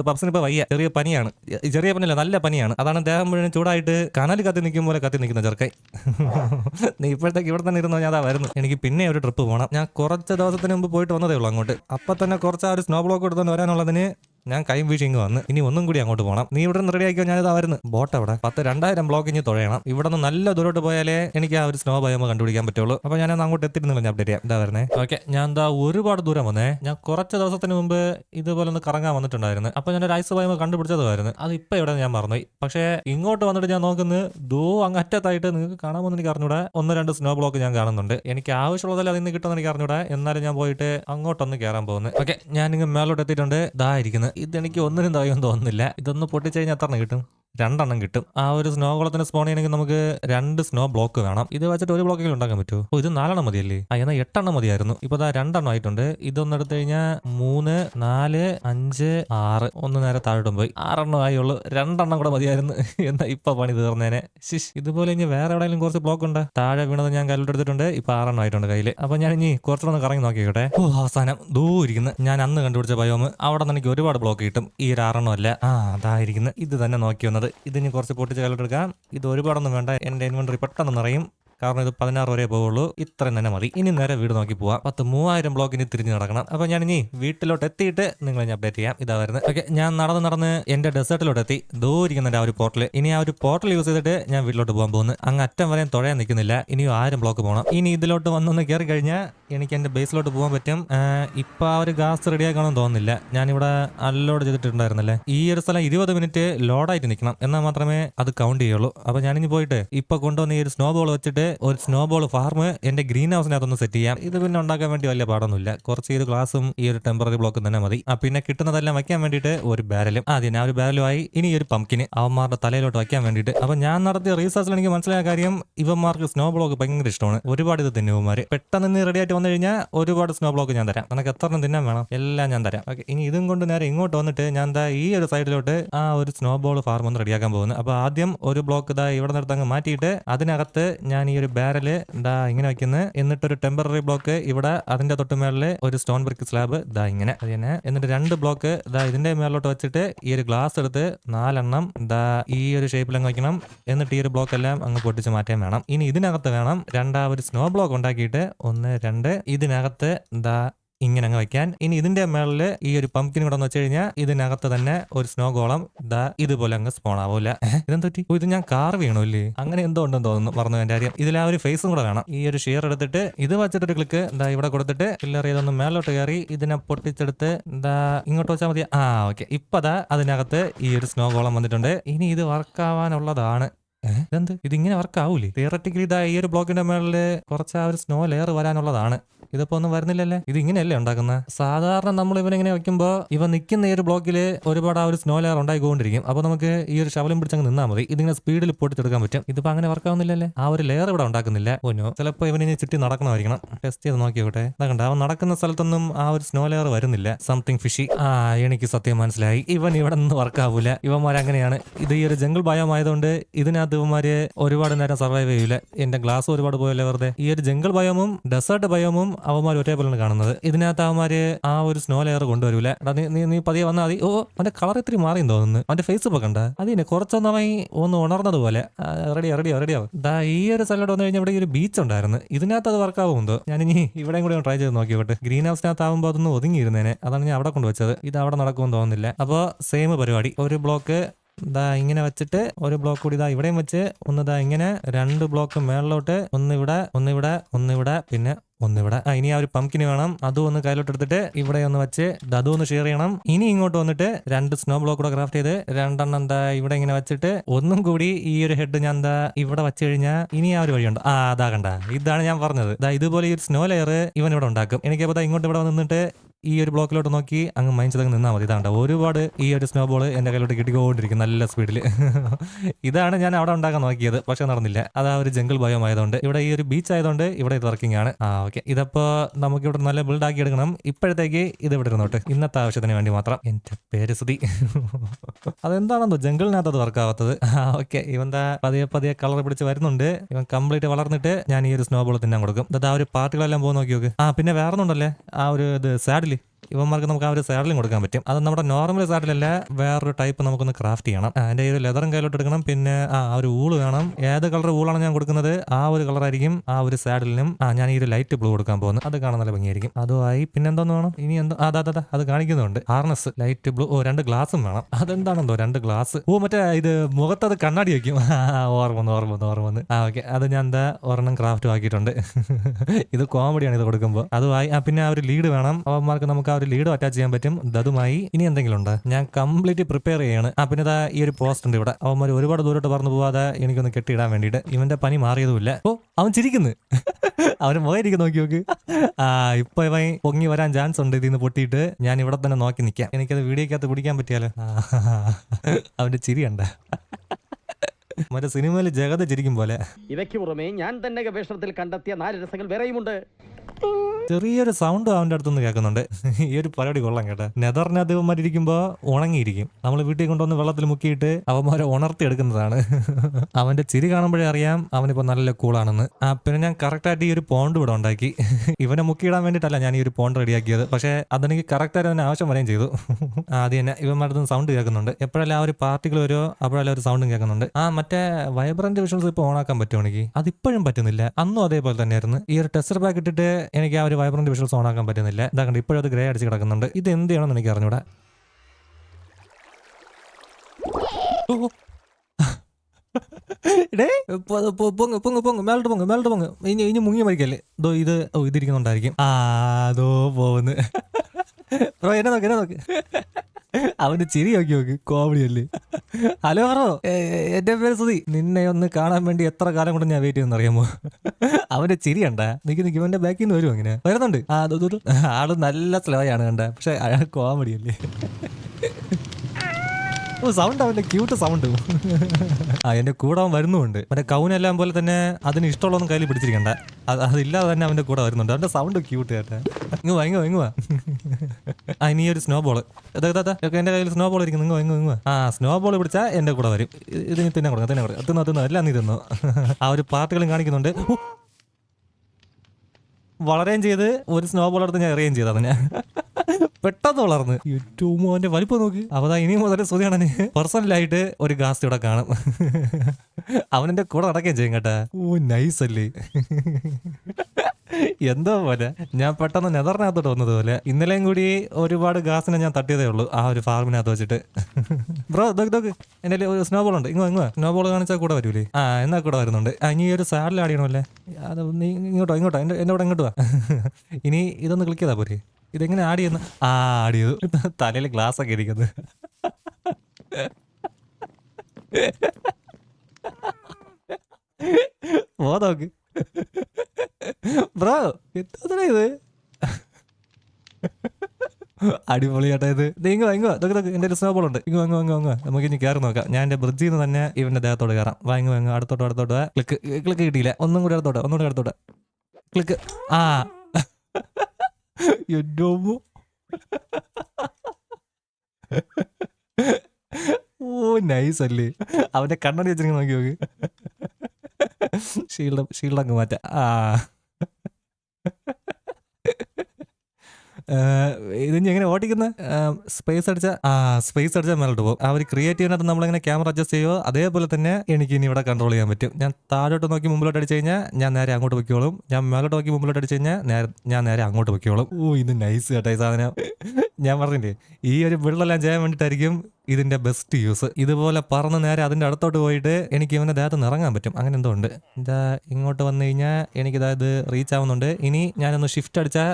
പപ്സിന് ഇപ്പൊ വയ്യ. ചെറിയ പനിയാണ്. ചെറിയ പനിയല്ല നല്ല പനിയാണ്. അതാണ് ദേഹം മുഴുവൻ ചൂടായിട്ട് കനൽ കത്തി നിൽക്കും പോലെ കത്തി നിൽക്കുന്ന ചെറുക്കൈ നീ ഇപ്പോഴത്തേക്ക് ഇവിടെ തന്നെ ഇരുന്നോ? ഞാൻ അതാ വരുന്നു. എനിക്ക് പിന്നെ ഒരു ട്രിപ്പ് പോകണം ഞാൻ കുറച്ച് ദിവസത്തിന് മുമ്പ് പോയിട്ട് വന്നതേ ഉള്ളൂ അങ്ങോട്ട്. അപ്പൊ തന്നെ കുറച്ച് ആ ഒരു സ്നോ ബ്ലോക്ക് എടുത്തോണ്ട് വരാനുള്ളതിന് ഞാൻ കൈ വീഴ്ച ഇങ്ങ് വന്ന്. ഇനി ഒന്നും കൂടി അങ്ങോട്ട് പോകണം നീ ഇവിടെ നിന്ന് റെഡി ആക്കിയോ ഞാനിതാ വരുന്നു ബോട്ട് അവിടെ. പത്ത് രണ്ടായിരം ബ്ലോക്ക് ഇനി തുഴയണം. ഇവിടെ നിന്ന് നല്ല ദൂരോട്ട് പോയാലേ എനിക്ക് ആ ഒരു സ്നോ ഭയമോ കണ്ടുപിടിക്കാൻ പറ്റുള്ളൂ. അപ്പൊ ഞാൻ അങ്ങോട്ട് എത്തിയിരുന്നില്ല ഞാൻ അപ്ഡേറ്റ് ചെയ്യാം. ഇതാ വരുന്നേ. ഓക്കെ ഞാൻ എന്താ ഒരുപാട് ദൂരം വന്നേ. ഞാൻ കുറച്ച് ദിവസത്തിന് മുമ്പ് ഇതുപോലെ ഒന്ന് കറങ്ങാൻ വന്നിട്ടുണ്ടായിരുന്നു. അപ്പൊ ഞാൻ ഒരു ഐസ് ഭയമോ കണ്ടുപിടിച്ചതായിരുന്നു അത് ഇപ്പൊ ഇവിടെ ഞാൻ മറന്നുപോയി പക്ഷേ ഇങ്ങോട്ട് വന്നിട്ട് ഞാൻ നോക്കുന്നത് ദൂ അങ്ങ് അറ്റത്തായിട്ട് നിങ്ങൾക്ക് കാണാമെന്ന് എനിക്ക് അറിഞ്ഞൂടെ. ഒന്ന് രണ്ട് സ്നോ ബ്ലോക്ക് ഞാൻ കാണുന്നുണ്ട്. എനിക്ക് ആവശ്യമുള്ളതല്ല അതിൽ കിട്ടുമെന്ന് എനിക്ക് അറിഞ്ഞൂടെ. എന്നാലും ഞാൻ പോയിട്ട് അങ്ങോട്ടൊന്ന് കയറാൻ പോകുന്നു. ഓക്കെ ഞാൻ ഇങ്ങ് മേലോട്ട് എത്തിയിട്ടുണ്ട്. ഇതായിരിക്കുന്നത് ഇതെനിക്ക് ഒന്നിനും തായൊന്നും തോന്നുന്നില്ല. ഇതൊന്ന് പൊട്ടിച്ചു കഴിഞ്ഞാൽ എത്ര കിട്ടും. രണ്ടെണ്ണം കിട്ടും. ആ ഒരു സ്നോ കുളത്തിന് സ്പോൺ ചെയ്യണമെങ്കിൽ നമുക്ക് രണ്ട് സ്നോ ബ്ലോക്ക് വേണം. ഇത് വെച്ചിട്ട് ഒരു ബ്ലോക്കെങ്കിലും ഉണ്ടാക്കാൻ പറ്റുമോ? ഇത് നാലെണ്ണം മതിയല്ലേ? ആ എന്നാൽ എട്ടെണ്ണം മതിയായിരുന്നു. ഇപ്പൊ രണ്ടെണ്ണം ആയിട്ടുണ്ട്. ഇതൊന്ന് എടുത്തു കഴിഞ്ഞാൽ മൂന്ന് നാല് അഞ്ച് ആറ്. ഒന്ന് നേരെ താഴോട്ടും പോയി. ആറെണ്ണം ആയുള്ളൂ. രണ്ടെണ്ണം കൂടെ മതിയായിരുന്നു. എന്നാ ഇപ്പൊ പണി തീർന്നേനെ. ശിഷ് ഇതുപോലെ ഇനി വേറെ എവിടെയെങ്കിലും കുറച്ച് ബ്ലോക്ക് ഉണ്ട്? താഴെ വീണത് ഞാൻ കല്ലെടുത്തിട്ടുണ്ട് ഇപ്പൊ ആറെണ്ണം ആയിട്ടുണ്ട് കയ്യിൽ അപ്പൊ ഞാൻ ഇനി കുറച്ചുകൂടെ കറങ്ങി നോക്കിയോട്ടെ ഓ അവസാനം ദൂരിക്കുന്നു ഞാൻ അന്ന് കണ്ടുപിടിച്ച ബയോമ് അവിടെ നിന്ന് എനിക്ക് ഒരുപാട് ബ്ലോക്ക് കിട്ടും. ഈ ഒരു ആറെണ്ണം അല്ല ആ അതായിരിക്കുന്നു ഇത് തന്നെ നോക്കി വന്നത്. ഇത് ഇനി കുറച്ച് പൊട്ടിച്ച് കയ്യിലോട്ട് എടുക്കാം ഇത് ഒരുപാടൊന്നും വേണ്ട. എന്റെ ഇൻവെന്ററി പെട്ടെന്ന് നിറയും. കാരണം ഇത് പതിനാറ് വരെ പോവുള്ളൂ. ഇത്രയും തന്നെ മതി. ഇനി നേരെ വീട് നോക്കി പോവാം. പത്ത് മൂവായിരം ബ്ലോക്കിന് തിരിഞ്ഞ് നടക്കണം. അപ്പൊ ഞാൻ ഇനി വീട്ടിലോട്ട് എത്തിയിട്ട് നിങ്ങളെ ഞാൻ അപ്ഡേറ്റ് ചെയ്യാം. ഇതാ ഓക്കെ ഞാൻ നടന്ന് നടന്ന് എന്റെ ഡെസേർട്ടിലോട്ട് എത്തി. ദൂരിക്കുന്നുണ്ട് ആ ഒരു പോർട്ടൽ ഇനി ആ ഒരു പോർട്ടൽ യൂസ് ചെയ്തിട്ട് ഞാൻ വീട്ടിലോട്ട് പോകാൻ പോകുന്നു. അങ്ങ് അറ്റം വരെയും തുഴയാൻ നിൽക്കുന്നില്ല. ഇനി ആയിരം ബ്ലോക്ക് പോകണം ഇനി ഇതിലോട്ട് വന്നൊന്ന് കയറി കഴിഞ്ഞാൽ എനിക്ക് എന്റെ ബേസിലോട്ട് പോകാൻ പറ്റും. ഇപ്പൊ ആ ഒരു ഗ്യാസ് റെഡിയാക്കണമെന്ന് തോന്നുന്നില്ല. ഞാനിവിടെ അൺലോഡ് ചെയ്തിട്ടുണ്ടായിരുന്നല്ലേ? ഈ ഒരു സ്ഥലം ഇരുപത് മിനിറ്റ് ലോഡായിട്ട് നിൽക്കണം. എന്നാൽ മാത്രമേ അത് കൗണ്ട് ചെയ്യുള്ളൂ. അപ്പൊ ഞാനിനി പോയിട്ട് ഇപ്പൊ കൊണ്ടുവന്ന ഈ ഒരു സ്നോ ബോൾ വെച്ചിട്ട് ഒരു സ്നോ ബോൾ ഫാർം എന്റെ ഗ്രീൻ ഹൗസിനകത്തൊന്ന് സെറ്റ് ചെയ്യാം. ഇത് പിന്നെ ഉണ്ടാക്കാൻ വേണ്ടി വലിയ പാടൊന്നുമില്ല. കുറച്ച് ഒരു ഗ്ലാസും ഈ ഒരു ടെമ്പററി ബ്ലോക്കും തന്നെ മതി. ആ പിന്നെ കിട്ടുന്നതെല്ലാം വയ്ക്കാൻ വേണ്ടിയിട്ട് ഒരു ബാരലും ആദ്യം ആ ഒരു ബാരലുമായി ഇനി ഒരു പമ്പിന് അവന്മാരുടെ തലയിലോട്ട് വയ്ക്കാൻ വേണ്ടിയിട്ട്. അപ്പൊ ഞാൻ നടത്തിയ റീസർച്ചിൽ എനിക്ക് മനസ്സിലായ കാര്യം ഇവന്മാർക്ക് സ്നോ ബ്ലോക്ക് ഭയങ്കര ഇഷ്ടമാണ്. ഒരുപാട് ഇത് തിന്നുമാര് പെട്ടെന്ന് പെട്ടെന്ന് റെഡി ആയിട്ട് വന്നു കഴിഞ്ഞാൽ ഒരുപാട് സ്നോ ബ്ലോക്ക് ഞാൻ തരാം. നിനക്ക് എത്ര തിന്നാൻ വേണം? എല്ലാം ഞാൻ തരാം. ഓക്കെ ഇനി ഇതും കൊണ്ട് നേരെ ഇങ്ങോട്ട് വന്നിട്ട് ഞാൻ എന്താ ഈ ഒരു സൈഡിലോട്ട് ആ ഒരു സ്നോ ബോൾ ഫാർം ഒന്ന് റെഡിയാക്കാൻ പോകുന്നു. അപ്പൊ ആദ്യം ഒരു ബ്ലോക്ക് ഇതാ ഇവിടെ നിന്ന് അങ്ങ് മാറ്റിയിട്ട് അതിനകത്ത് ഞാൻ ഈ ഒരു ബാരൽ ദാ ഇങ്ങനെ വെക്കുന്നത് എന്നിട്ട് ഒരു ടെമ്പററി ബ്ലോക്ക് ഇവിടെ അതിന്റെ തൊട്ട് മേളിൽ ഒരു സ്റ്റോൺ ബ്രിക്ക് സ്ലാബ് ദാ ഇങ്ങനെ. അത് തന്നെ. എന്നിട്ട് രണ്ട് ബ്ലോക്ക് ദാ ഇതിന്റെ മേളിലോട്ട് വെച്ചിട്ട് ഈ ഒരു ഗ്ലാസ് എടുത്ത് നാലെണ്ണം ദാ ഈ ഒരു ഷേപ്പിൽ അങ്ങ് വെക്കണം. എന്നിട്ട് ഈ ഒരു ബ്ലോക്ക് എല്ലാം അങ്ങ് പൊട്ടിച്ച് മാറ്റാൻ വേണം. ഇനി ഇതിനകത്ത് വേണം രണ്ടാ ഒരു സ്നോ ബ്ലോക്ക് ഉണ്ടാക്കിയിട്ട് ഒന്ന് രണ്ട് ഇതിനകത്ത് ദാ ഇങ്ങനെ അങ്ങ് വെക്കാൻ ഇനി ഇതിന്റെ മേളിൽ ഈ ഒരു പംകിൻ കൂടെ വെച്ച് കഴിഞ്ഞാൽ ഇതിനകത്ത് തന്നെ ഒരു സ്നോ ഗോളം ദാ ഇതുപോലെ അങ്ങ് സ്പോൺ ആവൂല. ഇതെന്ത് പറ്റി? ഇത് ഞാൻ കാർ വീണല്ലേ? അങ്ങനെ എന്തോ ഉണ്ടെന്ന് തോന്നുന്നു പറഞ്ഞു എന്റെ കാര്യം. ഇതിൽ ആ ഒരു ഫേസും കൂടെ വേണം ഈ ഒരു ഷെയർ എടുത്തിട്ട് ഇത് വെച്ചിട്ടൊരു ക്ലിക്ക് ദാ ഇവിടെ കൊടുത്തിട്ട് പില്ലർ ഇതൊന്ന് മേലോട്ട് കയറി ഇതിനെ പൊട്ടിച്ചെടുത്ത് ദാ ഇങ്ങോട്ട് വെച്ചാൽ മതി. ആ ഓക്കെ ഇപ്പതാ അതിനകത്ത് ഈ ഒരു സ്നോ ഗോളം വന്നിട്ടുണ്ട്. ഇനി ഇത് വർക്കാവാനുള്ളതാണ്? ഇതെന്ത്? ഇതിങ്ങനെ വർക്ക് ആവൂലേ? തിയററ്റിക്കലി ഇതാ ഈ ഒരു ബ്ലോക്കിന്റെ മേളിൽ കുറച്ച് ആ ഒരു സ്നോ ലെയർ വരാനുള്ളതാണ്. ഇതിപ്പോ ഒന്നും വരുന്നില്ലല്ലേ? ഇത് ഇങ്ങനെയല്ലേ ഉണ്ടാക്കുന്നത് സാധാരണ നമ്മൾ ഇവനിങ്ങനെ വെക്കുമ്പോൾ ഇവ നിൽക്കുന്ന ഈ ഒരു ബ്ലോക്കിൽ ഒരുപാട് ആ ഒരു സ്നോ ലെയർ ഉണ്ടായിക്കൊണ്ടിരിക്കും. അപ്പോൾ നമുക്ക് ഈ ഒരു ശവലം പിടിച്ചങ്ങ് നിന്നാൽ മതി. ഇതിങ്ങനെ സ്പീഡിൽ പൊട്ടിച്ചെടുക്കാൻ പറ്റും. ഇതിപ്പോ അങ്ങനെ വർക്ക് ആവുന്നില്ലല്ലേ? ആ ഒരു ലെയർ ഇവിടെ ഉണ്ടാക്കുന്നില്ല. ഓനോ ചിലപ്പോൾ ഇവനിനി ചുറ്റി നടക്കണമായിരിക്കണം. ടെസ്റ്റ് ചെയ്ത് നോക്കിയോട്ടെ കണ്ട? അവൻ നടക്കുന്ന സ്ഥലത്തൊന്നും ആ ഒരു സ്നോ ലെയർ വരുന്നില്ല. സംതിങ് ഫിഷി ആ എനിക്ക് സത്യം മനസ്സിലായി. ഇവൻ ഇവിടെ നിന്ന് വർക്ക് ആവൂല. ഇവന്മാരങ്ങനെയാണ്. ഇത് ഈ ഒരു ജംഗിൾ ഭയം ആയതുകൊണ്ട് ഇതിനകത്ത് ഇവന്മാര് ഒരുപാട് നേരം സർവൈവ് ചെയ്യൂല? എന്റെ ഗ്ലാസ് ഒരുപാട് പോയല്ലേ വെറുതെ? ഈ ഒരു ജംഗിൾ ബയോമും ഡെസേർട്ട് ബയോമും അവന്മാർ ഒരേപോലെയാണ് കാണുന്നത്. ഇതിനകത്ത് അവന്മാര് ആ ഒരു സ്നോ ലെയർ കൊണ്ടുവരൂല? നീ നീ പതിയെ വന്നാൽ മതി. ഓ അവന്റെ കളർ ഇത്തിരി മാറിയെന്ന് തോന്നുന്നു. അവന്റെ ഫേസ് ഇപ്പൊ കണ്ട? അതിനെ കുറച്ചൊന്നും അവൻ ഒന്ന് ഉണർന്നത് പോലെ റെഡിയാ റെഡിയാ റെഡിയാവും ദാ ഈ ഒരു സ്ഥലത്തോട്ട് വന്നു കഴിഞ്ഞാൽ ഇവിടെ ഒരു ബീച്ച് ഉണ്ടായിരുന്നു. ഇതിനകത്ത് അത് വർക്ക് ആവുമെന്തോ ഞാൻ ഇനി ഇവിടെയും കൂടി ട്രൈ ചെയ്ത് നോക്കിയോട്ടെ ഗ്രീൻ ഹൗസിനകത്ത് ആവുമ്പോൾ അതൊന്ന് ഒതുങ്ങിയിരുന്നേനെ. അതാണ് ഞാൻ അവിടെ കൊണ്ടുവച്ചത്. ഇത് അവിടെ നടക്കുമെന്ന് തോന്നുന്നില്ല. അപ്പോൾ സെയിം പരിപാടി. ഒരു ബ്ലോക്ക് ദാ ഇങ്ങനെ വെച്ചിട്ട് ഒരു ബ്ലോക്ക് കൂടി ഇതാ ഇവിടെയും വെച്ച് ഒന്ന് ദാ ഇങ്ങനെ രണ്ട് ബ്ലോക്ക് മേളിലോട്ട് ഒന്ന് ഇവിടെ ഒന്ന് ഇവിടെ ഒന്ന് ഇവിടെ പിന്നെ ഒന്നിവിടെ ആ ഇനി ആ ഒരു പംകിന് വേണം. അതും ഒന്ന് കയ്യിലോട്ട് എടുത്തിട്ട് ഇവിടെ ഒന്ന് വെച്ച് ഇത് അതും ഒന്ന് ഷെയർ ചെയ്യണം. ഇനി ഇങ്ങോട്ട് വന്നിട്ട് രണ്ട് സ്നോ ബ്ലോക്ക് കൂടെ ക്രാഫ്റ്റ് ചെയ്ത് രണ്ടെണ്ണം എന്താ ഇവിടെ ഇങ്ങനെ വെച്ചിട്ട് ഒന്നും കൂടി ഈ ഒരു ഹെഡ് ഞാൻ എന്താ ഇവിടെ വെച്ച് കഴിഞ്ഞാൽ ഇനി ആ ഒരു വഴിയുണ്ട്. ആ അതാ കണ്ട. ഇതാണ് ഞാൻ പറഞ്ഞത്. ഇതുപോലെ ഈ ഒരു സ്നോ ലെയർ ഇവൻ ഇവിടെ ഉണ്ടാക്കും. എനിക്കപ്പോൾ ഇങ്ങോട്ട് ഇവിടെ നിന്നിട്ട് ഈ ഒരു ബ്ലോക്കിലോട്ട് നോക്കി അങ്ങ് മൈൻഡ് ചെയ്തങ്ങ് നിന്നാൽ മതി. ഇതാണ്ട ഒരുപാട് ഈ ഒരു സ്നോ ബോൾ എന്റെ കയ്യിലോട്ട് കിട്ടിക്കൊണ്ടിരിക്കും നല്ല സ്പീഡിൽ ഇതാണ് ഞാൻ അവിടെ ഉണ്ടാക്കാൻ നോക്കിയത് പക്ഷെ നടന്നില്ല. അത് ആ ഒരു ജംഗിൾ ഭയം ആയതുകൊണ്ട് ഇവിടെ ഈ ഒരു ബീച്ച് ആയതുകൊണ്ട് ഇവിടെ ഇത് വർക്കിംഗ് ആണ്. ആ ഓക്കെ ഇതപ്പോ നമുക്ക് ഇവിടെ നല്ല ബിൽഡ് ആക്കി എടുക്കണം. ഇപ്പോഴത്തേക്ക് ഇത് ഇവിടെ ഇരുന്നോട്ട്. ഇന്നത്തെ ആവശ്യത്തിന് വേണ്ടി മാത്രം. എന്റെ പേര് സ്ഥിതി അതെന്താണെന്നോ ജംഗിളിനകത്ത് അത് വർക്കാവാത്തത് ആ ഓക്കെ ഇവന്താ പതിയെ പതിയെ കളർ പിടിച്ച് വരുന്നുണ്ട്. ഇവൻ കംപ്ലീറ്റ് വളർന്നിട്ട് ഞാൻ ഈ ഒരു സ്നോ ബോൾ തിന്നാൻ കൊടുക്കും. അത് ആ ഒരു പാർട്ടികളെല്ലാം പോകുന്ന നോക്കി നോക്ക്. ആ പിന്നെ വേറെ ഒന്നുണ്ടല്ലേ ആ ഒരു ഇത് സാഡിൽ ഇവന്മാർക്ക് നമുക്ക് ആ ഒരു സാഡിലും കൊടുക്കാൻ പറ്റും. അത് നമ്മുടെ നോർമൽ സാഡിലല്ല വേറൊരു ടൈപ്പ് നമുക്കൊന്ന് ക്രാഫ്റ്റ് ചെയ്യണം. അതിന്റെ ഒരു ലെതറും കയ്യിലോട്ട് എടുക്കണം. പിന്നെ ആ ഒരു ഊൾ വേണം. ഏത് കളർ ഊളാണ് ഞാൻ കൊടുക്കുന്നത്? ആ ഒരു കളറായിരിക്കും ആ ഒരു സാഡിലിനും ആ ഞാൻ ഈ ഒരു ലൈറ്റ് ബ്ലൂ കൊടുക്കാൻ പോകുന്നത്. അത് കാണാൻ നല്ല ഭംഗിയായിരിക്കും. അതുമായി പിന്നെ എന്തോന്ന് വേണം? ഇനി എന്തോ അതാ അതാ അത് കാണിക്കുന്നുണ്ട്. ഹാർനസ് ലൈറ്റ് ബ്ലൂ ഓ രണ്ട് ഗ്ലാസും വേണം. അതെന്താണെന്തോ രണ്ട് ഗ്ലാസ് ഓ മറ്റേ ഇത് മുഖത്ത് അത് കണ്ണാടി വെക്കും. ഓർമ്മ വന്ന് ഓർമ്മ വന്ന് ഓർമ്മ വന്ന്. ആ ഓക്കെ അത് ഞാൻ എന്താ ഒരെണ്ണം ക്രാഫ്റ്റ് ആക്കിയിട്ടുണ്ട്. ഇത് കോമഡിയാണ് ഇത് കൊടുക്കുമ്പോൾ അതുമായി ആ പിന്നെ ആ ഒരു ലീഡ് വേണം. അവന്മാർക്ക് നമുക്ക് ആ ഒരു ലീഡ് അറ്റാച്ച് ചെയ്യാൻ പറ്റും. അതുമായി ഇനി എന്തെങ്കിലും ഉണ്ട് ഞാൻ കംപ്ലീറ്റ് പ്രിപ്പയർ ചെയ്യാണ്. ആ പിന്നെ ഈ ഒരു പോസ്റ്റ് ഉണ്ട് ഇവിടെ. അവന്മാർ ഒരുപാട് ദൂരോട്ട് പറഞ്ഞു പോവാതെ എനിക്കൊന്ന് കെട്ടിയിടാൻ വേണ്ടിയിട്ട്. ഇവന്റെ പനി മാറിയതുമില്ല. ഓ അവൻ ചിരിക്കുന്നു. അവന് മുഖയിരിക്കും നോക്കി നോക്ക്. ആ ഇപ്പൊ ഇവൻ പൊങ്ങി വരാൻ ചാൻസ് ഉണ്ട് ഇതിന്ന് പൊട്ടിയിട്ട്. ഞാൻ ഇവിടെ തന്നെ നോക്കി നിൽക്കാം എനിക്കത് വീഡിയോക്കകത്ത് പിടിക്കാൻ പറ്റിയാലോ? അവന്റെ ചിരി കണ്ട. മറ്റേ സിനിമയിൽ ജഗത ചിരിക്കും പോലെ. ഇവയ്ക്ക് പുറമെ ഞാൻ തന്നെ ഗവേഷണത്തിൽ കണ്ടെത്തിയ നാല് രസങ്ങൾ വേറെയുമുണ്ട്. ചെറിയൊരു സൗണ്ട് അവന്റെ അടുത്തുനിന്ന് കേൾക്കുന്നുണ്ട്. ഈ ഒരു പരിപാടി കൊള്ളാം കേട്ടെ. നെതറിനെ ഇവന്മാരിക്കുമ്പോ ഉണങ്ങിയിരിക്കും. നമ്മൾ വീട്ടിൽ കൊണ്ടുവന്ന് വെള്ളത്തിൽ മുക്കിയിട്ട് അവന്മാരെ ഉണർത്തി എടുക്കുന്നതാണ് അവന്റെ ചിരി കാണുമ്പോഴേ അറിയാം അവനിപ്പോ നല്ല കൂളാണെന്ന് ആ പിന്നെ ഞാൻ കറക്റ്റായിട്ട് ഈ ഒരു പോണ്ട് ഇവിടെ ഉണ്ടാക്കി. ഇവനെ മുക്കിയിടാൻ വേണ്ടിയിട്ടല്ല ഞാൻ ഈ ഒരു പോണ്ട് റെഡിയാക്കിയത് പക്ഷേ അതെനിക്ക് കറക്റ്റായിട്ട് അതിന് ആവശ്യം വരെയും ചെയ്തു. ആദ്യം തന്നെ ഇവന്മാരുടെ സൗണ്ട് കേൾക്കുന്നുണ്ട്. എപ്പോഴെല്ലാം ആ ഒരു പാർട്ടികൾ വരുമോ അപ്പോഴെല്ലാം ഒരു സൗണ്ടും കേൾക്കുന്നുണ്ട്. ആ മറ്റേ വൈബ്രന്റ് വിഷ്വൽസ് ഇപ്പോൾ ഓണാക്കാൻ പറ്റുമോ എനിക്ക്. അതിപ്പോഴും പറ്റുന്നില്ല. അന്നും അതേപോലെ തന്നെയായിരുന്നു. ഈ ഒരു ടെസ്റ്റർ ബാഗ് ഇട്ടിട്ട് എനിക്ക് ആ ഒരു വൈബ്രന്റ് വിഷ്വൽസ് ആക്കാൻ പറ്റുന്നില്ല. ഇതാ കണ്ട് ഇപ്പോഴും അത് ഗ്രേ അടിച്ച് കിടക്കുന്നുണ്ട്. ഇത് എന്ത് എനിക്ക് അറിഞ്ഞൂടാ പൊ- പൊങ്ങ് പൊങ്ങ് പൊങ്ങ് ഇനി ഇനി മുങ്ങി മരിക്കല്ലേ ദോ ഇത് ഓ ഇതിരിക്കുന്നുണ്ടായിരിക്കും. ആ അതോ പോകുന്നു ബ്രോ എന്നെ നോക്ക് എന്നെ നോക്ക്. അവന്റെ ചിരി നോക്കി നോക്ക് കോമഡി അല്ലേ? ഹലോ ബ്രോ എന്റെ പേര് സുതി നിന്നെ ഒന്ന് കാണാൻ വേണ്ടി എത്ര കാലം കൊണ്ട് ഞാൻ വെയിറ്റ് ചെയ്യുന്നറിയാമോ അവന്റെ ചിരി കണ്ട? നിക്ക് നിക്ക് അവന്റെ ബാക്കിൽ നിന്ന് വരും അങ്ങനെ വരുന്നുണ്ട്. ആ. ആൾ നല്ല സ്ലോയാണ് കണ്ട. പക്ഷെ അയാൾ കോമഡി അല്ലേ? ഓ സൗണ്ട് അവന്റെ ക്യൂട്ട് സൗണ്ട് ആ എന്റെ കൂടെ അവൻ വരുന്നുണ്ട് മറ്റേ കൗനെല്ലാം പോലെ തന്നെ അതിന് ഇഷ്ടമുള്ളതൊന്നും കയ്യിൽ പിടിച്ചിരിക്കണ്ട. അത് അതില്ലാതെ തന്നെ അവന്റെ കൂടെ വരുന്നുണ്ട്. അവന്റെ സൗണ്ട് ക്യൂട്ട് കേട്ടെ. ഇങ്ങ് വാ ഇങ്ങ് ഇങ്ങ് വാ. ആ ഇനി ഒരു സ്നോ ബോൾ എന്റെ കയ്യിൽ സ്നോ ബോൾ ഇരിക്കുന്നു. നിങ്ങൾ ഇങ്ങ്. ആ സ്നോ ബോൾ പിടിച്ചാൽ എന്റെ കൂടെ വരും. ഇത് നീ തിന്നെ കൊടുക്കാം തിന്നെ കൊടുക്കാം തിന്നോ തിന്നോ എല്ലാം നീ തിന്നോ. ആ ഒരു പാർട്ടികളും കാണിക്കുന്നുണ്ട്. വളരെയും ചെയ്ത് ഒരു സ്നോ ബോൾ എടുത്ത് ഞാൻ എറിയുകയും ചെയ്തതാണ് ഞാൻ. പെട്ടെന്ന് വളർന്ന്. ഏറ്റവും അവന്റെ വലിപ്പം നോക്കി. അവതാ ഇനി മുതൽ സുതിയാണന് പേഴ്സണലായിട്ട് ഒരു ഗാസ്റ്റ് ഇവിടെ കാണും. അവനെന്റെ കൂടെ നടക്കുകയും ചെയ്യും കേട്ടാ. ഓ നൈസ് അല്ലേ? എന്തോ പോലെ. ഞാൻ പെട്ടെന്ന് നെതറിനകത്തോട്ട് വന്നത് പോലെ. ഇന്നലെയും കൂടി ഒരുപാട് ഗാസിനെ ഞാൻ തട്ടിയതേ ഉള്ളൂ. ആ ഒരു ഫാർമിനകത്ത് വെച്ചിട്ട്. ബ്രോ ഇതൊക്കെ ഇതൊക്കെ. എന്റെ ഒരു സ്നോ ബോൾ ഉണ്ട്. ഇങ്ങോ ഇങ്ങോ സ്നോ ബോൾ കാണിച്ചാൽ കൂടെ വരൂലേ? ആ എന്നാ കൂടെ വരുന്നുണ്ട്? ആ ഇനി ഒരു സാഡിൽ ആടിയണമല്ലേ അത് നീ ഇങ്ങോട്ടോ ഇങ്ങോട്ടോ. എന്റെ എന്റെ കൂടെ ഇങ്ങോട്ട് വാ. ഇനി ഇതൊന്ന് ക്ലിക്ക് ചെയ്താൽ പോരെ. ഇതെങ്ങനെ ആഡ് ചെയ്യുന്ന? ആ ആഡ് ചെയ്തു. തലയിൽ ഗ്ലാസ് ഒക്കെ ഇരിക്കുന്നത് ഓ നോക്ക്. ബ്രോ എന്താ ഇത്. അടിപൊളിയാട്ടാ ഇത്. ഇങ്ങോ ഇങ്ങോ ഇതൊക്കെ ഇതൊക്കെ എന്റെ സ്നോ ബോൾ ഉണ്ട്. ഇങ്ങോ ഇങ്ങോ ഇങ്ങോ നമുക്ക് ഇനി കയറി നോക്കാം. ഞാൻ എന്റെ ബ്രിഡ്ജിൽ നിന്ന് തന്നെ ഇവന്റെ ദേഹത്തോട് കയറാം. വാ ഇങ്ങോ അടുത്തോട്ട് അടുത്തോട്ട് ക്ലിക്ക് ക്ലിക്ക് കിട്ടിയില്ല. ഒന്നും കൂടി അടുത്തോട്ട് ഒന്നും കൂടി അടുത്തോട്ട് ക്ലിക്ക്. ആ. എന്നോമോ ഓ നൈസ് അല്ലേ? അവന്റെ കണ്ണടി വെച്ചിരിക്കുന്ന നോക്കി നോക്ക്. ഷീൽഡ് ഷീൽഡ് അങ്ങ് മാറ്റാം. ആ. ഇത് ഇനി എങ്ങനെ ഓടിക്കുന്ന? സ്പേസ് അടിച്ച ആ സ്പേസ് അടിച്ചാൽ മേലോട്ട് പോകും. ഒരു ക്രിയേറ്റീവിനകത്ത് നമ്മളിങ്ങനെ ക്യാമറ അഡ്ജസ്റ്റ് ചെയ്യുമോ അതേപോലെ തന്നെ എനിക്ക് ഇനി ഇവിടെ കൺട്രോൾ ചെയ്യാൻ പറ്റും. ഞാൻ താഴോട്ട് നോക്കി മുമ്പിലോട്ട് അടിച്ചു കഴിഞ്ഞാൽ ഞാൻ നേരെ അങ്ങോട്ട് പൊയ്ക്കോളും. ഞാൻ മേലോട്ട് നോക്കി മുമ്പിലോട്ട് അടിച്ചു കഴിഞ്ഞാൽ നേരെ ഞാൻ നേരെ അങ്ങോട്ട് പൊയ്ക്കോളും. ഓ ഇത് നൈസ് കേട്ടോ ഈ സാധനം. ഞാൻ പറഞ്ഞില്ലേ ഈ ഒരു ബിൽഡെല്ലാം ചെയ്യാൻ വേണ്ടിയിട്ടായിരിക്കും ഇതിന്റെ ബെസ്റ്റ് യൂസ് ഇതുപോലെ പറന്ന് നേരെ അതിന്റെ അടുത്തോട്ട് പോയിട്ട് എനിക്ക് ഇവന്റെ ദേഹത്ത് ഇറങ്ങാൻ പറ്റും. അങ്ങനെ എന്തോ ഉണ്ട്. ഇതാ ഇങ്ങോട്ട് വന്നു കഴിഞ്ഞാൽ എനിക്കിതാ ഇത് റീച്ച് ആവുന്നുണ്ട്. ഇനി ഞാനൊന്ന് ഷിഫ്റ്റ് അടിച്ചാൽ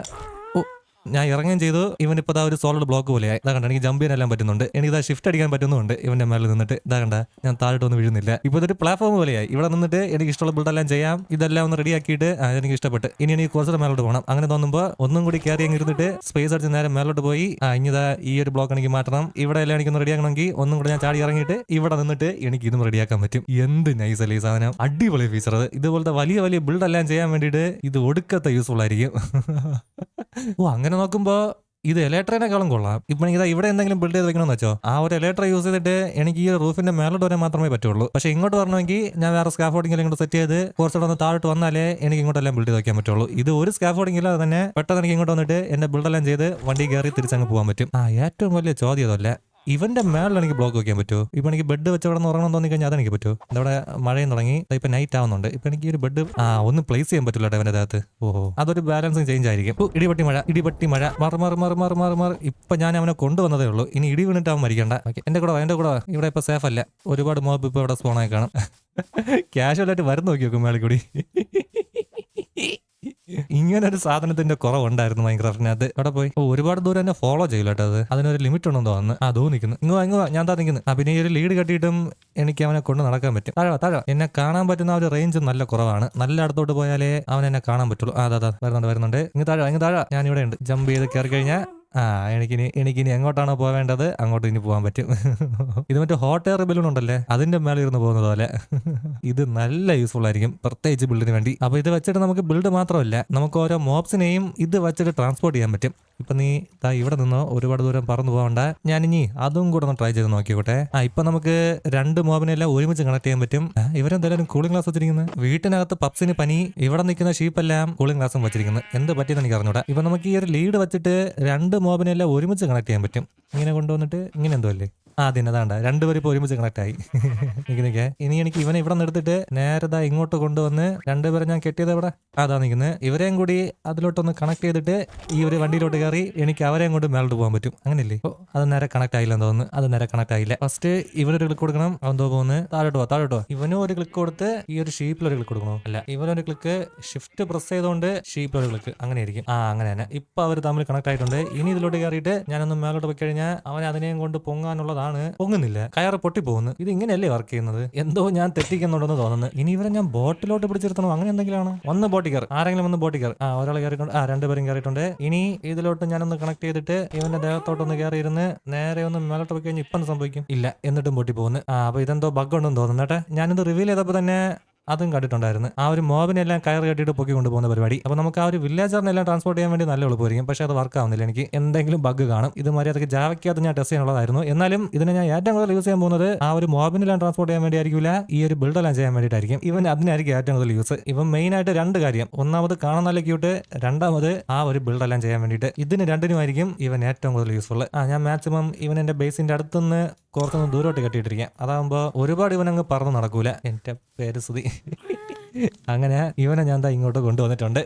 ഞാൻ ഇറങ്ങുകയും ചെയ്തു. ഇവൻ ഇപ്പോൾ ഒരു സോളിഡ് ബ്ലോക്ക് പോലെയായി. ഇതാ കണ്ട എനിക്ക് ജമ്പ് ചെയ്യാനെല്ലാം പറ്റുന്നുണ്ട്. എനിക്ക് ഇതാ ഷിഫ്റ്റ് അടിക്കാൻ പറ്റുന്നുണ്ട്. ഇവന്റെ മേലെ നിന്നിട്ട്. ഇതാ കണ്ട ഞാൻ താഴോട്ടൊന്നും വീഴുന്നില്ല. ഇപ്പോൾ ഇതൊരു പ്ലാറ്റ്ഫോം പോലെയായി. ഇവിടെ നിന്നിട്ട് എനിക്ക് ഇഷ്ടമുള്ള ബിൽഡെല്ലാം ചെയ്യാം. ഇതെല്ലാം ഒന്ന് റെഡിയാക്കിയിട്ട് എനിക്ക് ഇഷ്ടപ്പെട്ട് ഇനി എനിക്ക് കുറച്ചുകൂടെ മേലോട്ട് പോകണം. അങ്ങനെ തോന്നുമ്പോൾ ഒന്നും കൂടി കയറി ഇരുന്നിട്ട് സ്പേസ് അടിച്ച് നേരെ മേലോട്ട് പോയി. ഇനിതാ ഈ ഒരു ബ്ലോക്ക് എനിക്ക് മാറ്റണം. ഇവിടെ എല്ലാം എനിക്കൊന്ന് റെഡിയാക്കണമെങ്കിൽ ഒന്നും കൂടി ഞാൻ ചാടി ഇറങ്ങിയിട്ട് ഇവിടെ നിന്നിട്ട് എനിക്ക് ഇതും റെഡിയാക്കാൻ പറ്റും. എന്ത് നൈസ് അല്ലേ സാധനം. അടിപൊളി ഫീച്ചർ അത് ഇതുപോലത്തെ വലിയ വലിയ ബിൽഡ് എല്ലാം ചെയ്യാൻ വേണ്ടിയിട്ട് ഇത് ഒടുക്കത്തെ യൂസ്ഫുൾ ആയിരിക്കും. ഓ അങ്ങനെ നോക്കുമ്പോ ഇത് എലക്ട്രേനേക്കാളും കൊള്ളാം. ഇപ്പൊ ഇതാ ഇവിടെ എന്തെങ്കിലും ബിൽഡ് ചെയ്ത് വെക്കണമെന്ന് വെച്ചോ. ആ ഒരു ഇലക്ട്ര യൂസ് ചെയ്തിട്ട് എനിക്ക് ഈ റൂഫിന്റെ മേലോട്ട് വരെ മാത്രമേ പറ്റുള്ളൂ. പക്ഷേ ഇങ്ങോട്ട് വരണമെങ്കിൽ ഞാൻ വേറെ സ്കാഫോർഡിംഗ് ഇങ്ങോട്ട് സെറ്റ് ചെയ്ത് കുറച്ചുകൂടെ ഒന്ന് താഴോട്ട് വന്നാലേ എനിക്ക് ഇങ്ങോട്ടെല്ലാം ബിൽഡ് ചെയ്ത് വെക്കാൻ പറ്റുള്ളൂ. ഇത് ഒരു സ്കാഫോർഡിംഗ് ഇല്ലാതെ തന്നെ പെട്ടെന്ന് എനിക്ക് ഇങ്ങോട്ട് വന്നിട്ട് എന്റെ ബിൽഡെല്ലാം ചെയ്ത് വണ്ടി കയറി തിരിച്ചങ്ങ് പോകാൻ പറ്റും. ആ ഏറ്റവും വലിയ ചോദ്യം അതല്ല ഇവന്റെ മേളിൽ എനിക്ക് ബ്ലോക്ക് വെക്കാൻ പറ്റുമോ ഇപ്പൊ എനിക്ക് ബെഡ് വെച്ച് അവിടെ നിന്ന് ഉറങ്ങണം തോന്നി കഴിഞ്ഞാൽ അതെനിക്ക് പറ്റുമോ അതവിടെ മഴയും തുടങ്ങി. ഇപ്പൊ നൈറ്റ് ആവുന്നുണ്ട്. ഇപ്പൊ എനിക്ക് ഒരു ബെഡ് ആ ഒന്ന് പ്ലേസ് ചെയ്യാൻ പറ്റില്ല അവന്റെ അകത്ത്. ഓഹോ. അതൊരു ബാലൻസിങ് ചേഞ്ച് ആയിരിക്കും. ഇടിപൊട്ടി മഴ ഇടിപെട്ടി മഴ. മാറി മാറി മാറി മാറി മാറി മാറി. ഇപ്പൊ ഞാൻ അവനെ കൊണ്ടുവന്നതേ ഉള്ളൂ. ഇനി ഇടി വീണിട്ട് അവൻ മരിക്കണ്ട. എന്റെ കൂടെ എന്റെ കൂടെ. ഇവിടെ ഇപ്പൊ സേഫ് അല്ല. ഒരുപാട് മോബ് ഇപ്പൊ ഇവിടെ സ്പോണായി കാണും. ക്യാഷ്വൽ ആയിട്ട് വരുന്ന നോക്കി നോക്കും മേളിൽ കൂടി. ഇങ്ങനെ ഒരു സാധനത്തിന്റെ കുറവുണ്ടായിരുന്നു മൈൻക്രാഫ്റ്റിനകത്ത് അവിടെ പോയി? ഒരുപാട് ദൂരം എന്നെ ഫോളോ ചെയ്യില്ല കേട്ടോ അത്. അതിനൊരു ലിമിറ്റ് ഉണ്ടെന്ന് തോന്നുന്നു. അതോ നിൽക്കുന്നു ഇങ്ങോ ഇങ്ങോ ഞാൻ താ നിൽക്കുന്നു ആ പിന്നെ ഈ ഒരു ലീഡ് കെട്ടിയിട്ടും എനിക്ക് അവനെ കൊണ്ട് നടക്കാൻ പറ്റും. താഴെ താഴെ എന്നെ കാണാൻ പറ്റുന്ന ആ ഒരു റേഞ്ച് നല്ല കുറവാണ്. നല്ല അടുത്തോട്ട് പോയാലേ അവൻ എന്നെ കാണാൻ പറ്റുള്ളൂ. ആ അതാ വരുന്നുണ്ട് വരുന്നുണ്ട്. ഇങ്ങ് താഴെ ഇങ്ങ് താഴെ ഇവിടെ ഉണ്ട്. ജമ്പ് ചെയ്ത് കയറി കഴിഞ്ഞാൽ ആ എനിക്കിനി എനിക്കിനി എങ്ങോട്ടാണോ പോവേണ്ടത് അങ്ങോട്ട് ഇനി പോകാൻ പറ്റും. ഇത് മറ്റേ ഹോട്ട് എയർ ബലൂൺ ഉണ്ടല്ലേ? അതിന്റെ മേലെ ഇരുന്ന് പോകുന്നത് പോലെ. ഇത് നല്ല യൂസ്ഫുൾ ആയിരിക്കും പ്രത്യേകിച്ച് ബിൽഡിന് വേണ്ടി. അപ്പൊ ഇത് വെച്ചിട്ട് നമുക്ക് ബിൽഡ് മാത്രമല്ല നമുക്ക് ഓരോ മോബ്സിനെയും ഇത് വെച്ചിട്ട് ട്രാൻസ്പോർട്ട് ചെയ്യാൻ പറ്റും. ഇപ്പൊ നീ ദാ ഇവിടെ നിന്നോ ഒരുപാട് ദൂരം പറന്നു പോകണ്ട. ഞാൻ ഇനി അതും കൂടെ ഒന്ന് ട്രൈ ചെയ്ത് നോക്കിക്കോട്ടെ. ആ ഇപ്പൊ നമുക്ക് രണ്ട് മോബിനെല്ലാം ഒരുമിച്ച് കണക്ട് ചെയ്യാൻ പറ്റും. ഇവരെന്തായാലും കൂളിംഗ് ഗ്ലാസ് വെച്ചിരിക്കുന്നത് വീട്ടിനകത്ത് പപ്സിന് പനി ഇവിടെ നിൽക്കുന്ന ഷീപ്പെല്ലാം കൂളിംഗ് ഗ്ലാസും വെച്ചിരിക്കുന്നത് എന്ത് പറ്റിയെന്ന് എനിക്ക് അറിഞ്ഞൂടാ ഇപ്പൊ നമുക്ക് ഈ ഒരു ലീഡ് വെച്ചിട്ട് രണ്ട് മോബിനെല്ലാം ഒരുമിച്ച് കണക്ട് ചെയ്യാൻ പറ്റും. ഇങ്ങനെ കൊണ്ടുവന്നിട്ട് ഇങ്ങനെ എന്തോ അല്ലേ? അതിന് അതാണ്ട രണ്ടുപേരും ഇപ്പൊ ഒരുമിച്ച് കണക്ട് ആയി. നിക്ക് ഇനി എനിക്ക് ഇവനെ ഇവിടെ നിന്ന് എടുത്തിട്ട് നേരെ ദാ ഇങ്ങോട്ട് കൊണ്ടുവന്ന് രണ്ടുപേരും ഞാൻ കെട്ടിയത് എവിടെ? അതാ നിൽക്കുന്നത് ഇവരെയും കൂടി അതിലോട്ടൊന്ന് കണക്ട് ചെയ്തിട്ട് ഈ ഒരു വണ്ടിയിലോട്ട് കയറി എനിക്ക് അവരെയും കൊണ്ട് മേളോട്ട് പോകാൻ പറ്റും. അങ്ങനെയല്ലേ? ഓ അത് നേരെ കണക്ട് ആയില്ല തോന്നുന്നു. അത് നേരെ കണക്ട് ആയില്ല. ഫസ്റ്റ് ഇവനൊരു ക്ലിക്ക് കൊടുക്കണം. അവൻ തോ പോകുന്നത് താഴോട്ട് പോവാ താഴോട്ട് പോവാ ഇവനും ഒരു ക്ലിക്ക് കൊടുത്ത് ഈ ഒരു ഷീപ്പിൽ ഒരു ക്ലിക്ക് കൊടുക്കണോ? അല്ല ഇവനൊരു ക്ലിക്ക് ഷിഫ്റ്റ് പ്രസ് ചെയ്തുകൊണ്ട് ഷീപ്പിൽ ഒരു ക്ലിക്ക് അങ്ങനെ ആയിരിക്കും ആ അങ്ങനെ തന്നെ. ഇപ്പൊ അവർ തമ്മിൽ കണക്ട് ആയിട്ടുണ്ട്. ഇനി ഇതിലോട്ട് കയറിയിട്ട് ഞാനൊന്ന് മേലോട്ട് പോയി കഴിഞ്ഞാൽ അവൻ അതിനെയും കൊണ്ട് പൊങ്ങാനുള്ളതാണ് പൊങ്ങുന്നില്ല. കയറ് പൊട്ടി പോകുന്നു ഇത് ഇങ്ങനെയല്ലേ വർക്ക് ചെയ്യുന്നത്? എന്തോ ഞാൻ തെറ്റിക്കുന്നുണ്ടെന്ന് തോന്നുന്നു. ഇനി ഇവരെ ഞാൻ ബോട്ടിലോട്ട് പിടിച്ചിരുത്തണോ? അങ്ങനെ എന്തെങ്കിലും ആണോ ഒന്ന് ബോട്ടി കയറി. ആരെങ്കിലും ഒന്ന് ബോട്ടി കയറി. ആ ഒരാൾ കയറിക്കൊണ്ട് ആ രണ്ടുപേരും കയറിയിട്ടുണ്ട്. ഇനി ഇതിലോട്ട് ഞാനൊന്ന് കണക്ട് ചെയ്തിട്ട് ഇവന്റെ ദേഹത്തോട്ടൊന്ന് കയറി ഇരുന്ന് നേരെ ഒന്ന് മേലോട്ട് പോയി കഴിഞ്ഞാൽ ഇപ്പം സംഭവിക്കും? ഇല്ല എന്നിട്ടും പൊട്ടി പോകുന്നു ആ അപ്പൊ ഇതെന്തോ ബഗ് ഉണ്ടെന്ന് തോന്നുന്നു. കേട്ടെ ഞാനിത് റിവീൽ ചെയ്തപ്പോൾ തന്നെ അതും കണ്ടിട്ടുണ്ടായിരുന്നു. ആ ഒരു മോബിനെല്ലാം കയർ കെട്ടിയിട്ട് പൊക്കി കൊണ്ടുപോകുന്ന പരിപാടി. അപ്പോൾ നമുക്ക് ആ ഒരു വില്ലേജറിനെല്ലാം ട്രാൻസ്പോർട്ട് ചെയ്യാൻ വേണ്ടി നല്ല എളുപ്പമായിരിക്കും. പക്ഷേ അത് വർക്ക് ആവുന്നില്ല. എനിക്ക് എന്തെങ്കിലും ബഗ് കാണും. ഇത് മര്യാദയ്ക്ക് ജാവയ്ക്കകത്ത് ഞാൻ ടെസ്റ്റ് ചെയ്യാനുള്ളതായിരുന്നു. എന്നാലും ഇതിനെ ഞാൻ ഏറ്റവും കൂടുതൽ യൂസ് ചെയ്യാൻ പോകുന്നത് ആ ഒരു മോബിനെല്ലാം ട്രാൻസ്പോർട്ട് ചെയ്യാൻ വേണ്ടി ആയിരിക്കില്ല ഈ ഒരു ബിൽഡെല്ലാം ചെയ്യാൻ വേണ്ടിയിട്ടായിരിക്കും. ഇവൻ അതിനായിരിക്കും ഏറ്റവും കൂടുതൽ യൂസ് ഇവൻ മെയിൻ ആയിട്ട് രണ്ട് കാര്യം. ഒന്നാമത് കാണാൻ നല്ല ക്യൂട്ട് രണ്ടാമത് ആ ഒരു ബിൽഡെല്ലാം ചെയ്യാൻ വേണ്ടിയിട്ട്. ഇതിന് രണ്ടിനുമായിരിക്കും ഇവൻ ഏറ്റവും കൂടുതൽ യൂസ്ഫുൾ ആ ഞാൻ മാക്സിമം ഇവൻ എന്റെ ബേസിന്റെ അടുത്തുനിന്ന് കുറച്ചൊന്ന് ദൂരോട്ട് കെട്ടിയിട്ടിരിക്കാം അതാകുമ്പോൾ ഒരുപാട് ഇവനങ്ങ് പറന്ന് നടക്കൂല. എന്റെ പേര് സുതി അങ്ങനെ ഇവനെ ഞാൻ ദാ ഇങ്ങോട്ട് കൊണ്ടുവന്നിട്ടുണ്ട്.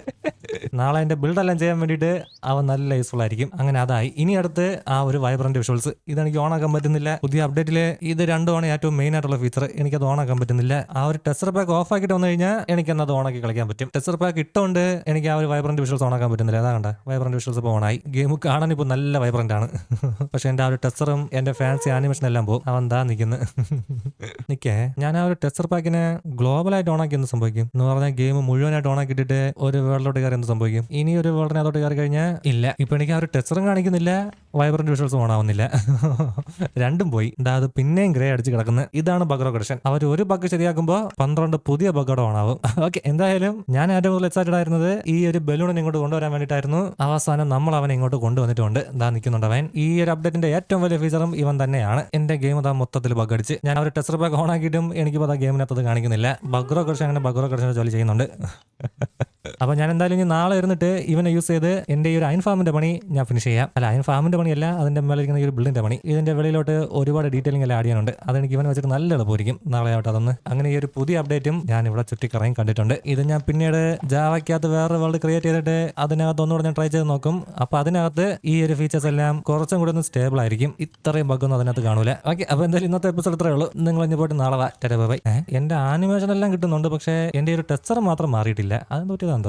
നാളെ എന്റെ ബിൽഡെല്ലാം ചെയ്യാൻ വേണ്ടിട്ട് അവൻ നല്ല യൂസ്ഫുൾ ആയിരിക്കും. അങ്ങനെ അതായി. ഇനി അടുത്ത് ആ ഒരു വൈബ്രന്റ് വിഷ്വൽസ് ഇതെനിക്ക് ഓൺ ആക്കാൻ പറ്റുന്നില്ല. പുതിയ അപ്ഡേറ്റിൽ ഇത് രണ്ടുമാണ് ഏറ്റവും മെയിൻ ആയിട്ടുള്ള ഫീച്ചർ എനിക്കത് ഓൺ ആക്കാൻ പറ്റുന്നില്ല. ആ ഒരു ടെസ്റ്റർ പാക്ക് ഓഫ് ആക്കിയിട്ട് വന്നു കഴിഞ്ഞാൽ എനിക്ക് അത് ഓണാക്കി കളിക്കാൻ പറ്റും. ടെസ്റ്റർ പാക്ക് ഇട്ടുകൊണ്ട് എനിക്ക് ആ ഒരു വൈബ്രന്റ് വിഷ്വൽസ് ഓണാക്കാൻ പറ്റുന്നില്ല. അതാ കണ്ട. വൈബ്രന്റ് വിഷ്വൽസ് ഇപ്പോൾ ഓണായി. ഗെയിം കാണാൻ ഇപ്പോൾ നല്ല വൈബ്രന്റ് ആണ്. പക്ഷെ എന്റെ ആ ഒരു ടെസ്റ്ററും എന്റെ ഫാൻസി ആനിമേഷൻ എല്ലാം പോകും അവൻ എന്താ നിൽക്കുന്നത് നിക്കേ. ഞാൻ ആ ഒരു ടെസ്റ്റർ പാക്കിനെ ഗ്ലോബലായിട്ട് ഓണാക്കി എന്ന് സംഭവിക്കും? എന്ന് പറഞ്ഞാൽ ഗെയിം മുഴുവനായിട്ട് ഓൺ ആക്കിയിട്ട് ഒരു വേൾഡിലോട്ട് കയറി എന്ത് സംഭവിക്കും. ഇനി ഒരു വേൾഡിനകത്തോട്ട് കയറി കഴിഞ്ഞാൽ ഇല്ല. ഇപ്പൊ എനിക്ക് ആ ഒരു ടെസ്റ്ററും കാണിക്കുന്നില്ല വൈബ്രന്റ് വിഷ്വൽസും ഓൺ ആവുന്നില്ല രണ്ടും പോയി. അത് പിന്നെയും ഗ്രേ അടിച്ച് കിടക്കുന്നത് ഇതാണ് ബഗറോ കടക്ഷൻ അവർ ഒരു ബഗ് ശരിയാക്കുമ്പോൾ പന്ത്രണ്ട് പുതിയ ബഗ്ഗോടെ ഓൺ ആവും ഓക്കെ എന്തായാലും ഞാൻ ഏറ്റവും കൂടുതൽ എക്സൈറ്റഡ് ആയിരുന്നത് ഈ ഒരു ബലൂൺ ഇങ്ങോട്ട് കൊണ്ടുവരാൻ വേണ്ടിയിട്ടായിരുന്നു. അവസാനം നമ്മൾ അവനെ ഇങ്ങോട്ട് കൊണ്ടുവന്നിട്ടുണ്ട്. ഇതാ നിൽക്കുന്നുണ്ട് അവൻ. ഈ ഒരു അപ്ഡേറ്റിന്റെ ഏറ്റവും വലിയ ഫീച്ചറും ഇവൻ തന്നെയാണ്. എന്റെ ഗെയിം അതാ മൊത്തത്തിൽ ബഗ് അടിച്ച്. ഞാൻ ഒരു ടെസ്റ്റർ ബാഗ് ഓൺ ആക്കിയിട്ടും എനിക്ക് അതാ ഗെയിമിനകത്ത് കാണിക്കുന്നില്ല ബഗ്രോ കടക്ഷൻ അങ്ങനെ ബഗ്രോ കടക്ഷൻ ജോലി ചെയ്യുന്നുണ്ട്. അപ്പൊ ഞാൻ എന്തായാലും ഇനി നാളെ ഇരുന്നിട്ട് ഇവനെ യൂസ് ചെയ്ത് എന്റെ ഈ ഒരു അയൻ ഫാമിന്റെ പണി ഞാൻ ഫിനിഷ് ചെയ്യാം. അല്ല അയൻ ഫാമിന്റെ പണിയല്ല അതിന്റെ മേലെ ഇരിക്കുന്ന ഈ ഒരു ബിൽഡിന്റെ പണി. ഇതിന്റെ വെളിയിലോട്ട് ഒരുപാട് ഡീറ്റെയിലിംഗ് എല്ലാം ആഡ് ചെയ്യാനുണ്ട്. അതെനിക്ക് ഇവനെ വെച്ചിട്ട് നല്ല എളുപ്പമായിരിക്കും. നാളെ ആവട്ടെ അതൊന്ന്. അങ്ങനെ ഈ ഒരു പുതിയ അപ്ഡേറ്റും ഞാൻ ഇവിടെ ചുറ്റിക്കറങ്ങി കണ്ടിട്ടുണ്ട്. ഇത് ഞാൻ പിന്നീട് ജാവയ്ക്കകത്ത് വേറെ വേൾഡ് ക്രിയേറ്റ് ചെയ്തിട്ട് അതിനകത്ത് ഒന്നുകൂടെ ഞാൻ ട്രൈ ചെയ്ത് നോക്കും. അപ്പൊ അതിനകത്ത് ഈ ഒരു ഫീച്ചേഴ്സ് എല്ലാം കുറച്ചും കൂടെ ഒന്ന് സ്റ്റേബിൾ ആയിരിക്കും. ഇത്രയും ബഗ്ഗൊന്നും അതിനകത്ത് കാണൂല. ഓക്കെ അപ്പൊ എന്തായാലും ഇന്നത്തെ എപ്പിസോഡ് ഇത്രേ ഉള്ളൂ. നിങ്ങൾ ഇനി പോയിട്ട് നാളെ വാ. ബൈ എന്റെ ആനിമേഷൻ എല്ലാം കിട്ടുന്നുണ്ട് പക്ഷേ എന്റെ ഒരു ടെക്സ്ചർ മാത്രം മാറിയിട്ടില്ല. അതെന്ത് പറ്റിയതാന്തോ